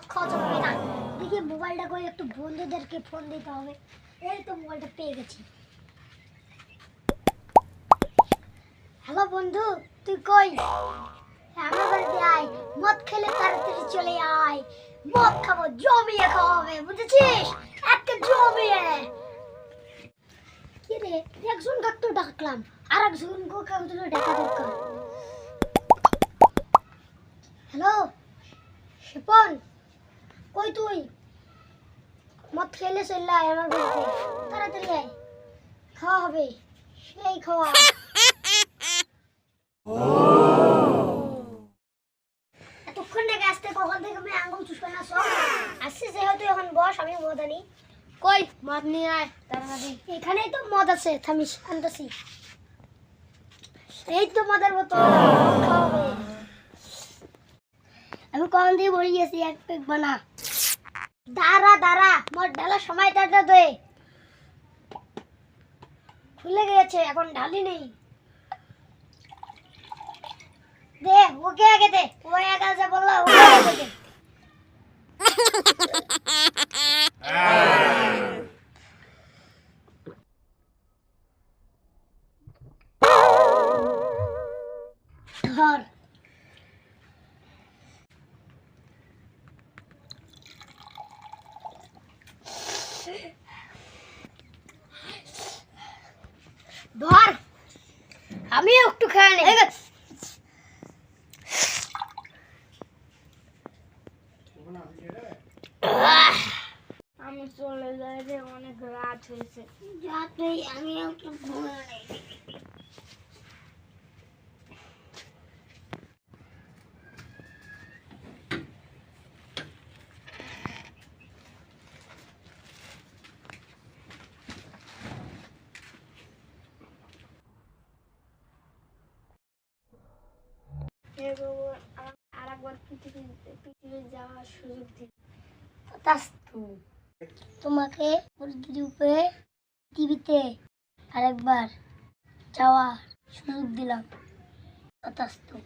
মদ খাওয়া না দেখি মোবাইলটা করে একটু বন্ধুদেরকে ফোন দিতে হবে। এই তো মোবাইলটা পেয়ে গেছি। হ্যালো বন্ধু, তুই কই? হ্যাঁ, আমার বাড়িতে আয়। মদ খেলে তাড়াতাড়ি চলে আয়। মদ খাব, জমিয়ে খাওয়া হবে, বুঝেছিস? একটা জমিয়ে। কিরে, একজন কাকতো ডাকলাম আর একজন কাকতো ডাকা দরকার। খেলে চললে আমার বাড়িতে তাড়াতাড়ি আয়। খাওয়া হবে। সেই খাওয়া। এতক্ষণ থেকে আসতে কখন থেকে আমি আঙ্গুল চুষ করে না, সব আসছে যেহেতু এখন বস আমি কই, মদ নিয়ে আয়, তাড়াতাড়ি। এখানেই তো মদ আছে, থামিস, আনতেছি। এই তো মদের খাওয়াবে আমি কখন দিয়ে বলে গেছি এক পেক বানা। দাঁড়া দাঁড়া। মোর ঢালার সময় দাঁড়া দে। খুলে গেছে এখন ঢালি নেই। দে ওকে আগে দে। ধর। আমি একটু খেয়ে নেই। আমি চলে যাই রে অনেক রাত হয়েছে। যাতে আমি একটু নেই আর একবার পৃথিবীতে পৃথিবীতে যাওয়ার সুযোগ তোমাকে টিভিতে আরেকবার যাওয়ার সুযোগ দিলাম। তথাস্তু।